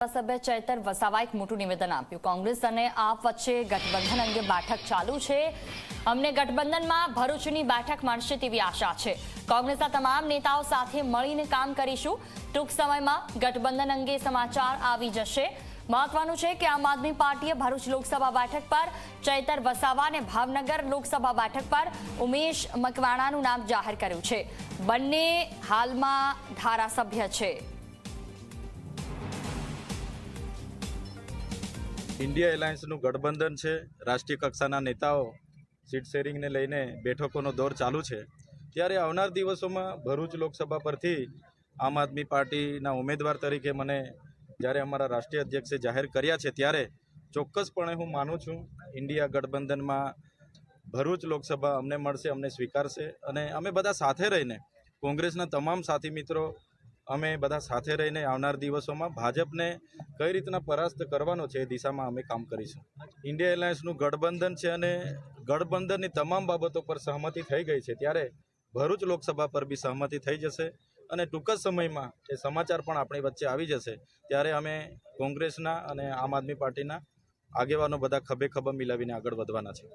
ધારાસભ્ય ચૈતર વસાવા એક મોટું નિવેદન આપ્યું. કોંગ્રેસ અને આપ વચ્ચે ગઠબંધન અંગે બેઠક ચાલુ છે. અમને ગઠબંધનમાં ભરૂચની બેઠક મળશે તેવી આશા છે. કોંગ્રેસના તમામ નેતાઓ સાથે મળીને કામ કરીશું. ટૂંક સમયમાં ગઠબંધન અંગે સમાચાર આવી જશે. મહત્વનું છે કે આમ આદમી પાર્ટીએ ભરૂચ લોકસભા બેઠક પર, ચૈતર વસાવા અને ભાવનગર લોકસભા બેઠક પર ઉમેશ મકવાણાનું નામ જાહેર કર્યું છે. બંને હાલમાં ધારાસભ્ય છે. ઇન્ડિયા એલાયન્સનું ગઠબંધન છે. રાષ્ટ્રીય કક્ષાના નેતાઓ સીટ શેરિંગને લઈને બેઠકોનો દોર ચાલુ છે. ત્યારે આવનાર દિવસોમાં ભરૂચ લોકસભા પરથી આમ આદમી પાર્ટીના ઉમેદવાર તરીકે મને જ્યારે અમારા રાષ્ટ્રીય અધ્યક્ષે જાહેર કર્યા છે ત્યારે ચોક્કસપણે હું માનું છું ઇન્ડિયા ગઠબંધનમાં ભરૂચ લોકસભા અમને મળશે, અમને સ્વીકારશે અને અમે બધા સાથે રહીને કોંગ્રેસના તમામ સાથી મિત્રો અમે બધા સાથે રહીને આવનાર દિવસોમાં ભાજપને કઈ રીતના પરાસ્ત કરવાનો છે એ દિશામાં અમે કામ કરીશું. ઇન્ડિયા એલાયન્સનું ગઠબંધન છે અને ગઠબંધનની તમામ બાબતો પર સહમતિ થઈ ગઈ છે, ત્યારે ભરૂચ લોકસભા પર બી સહમતિ થઈ જશે અને ટૂંક જ સમયમાં એ સમાચાર પણ આપણી વચ્ચે આવી જશે. ત્યારે અમે કોંગ્રેસના અને આમ આદમી પાર્ટીના આગેવાનો બધા ખભે ખભા મિલાવીને આગળ વધવાના છે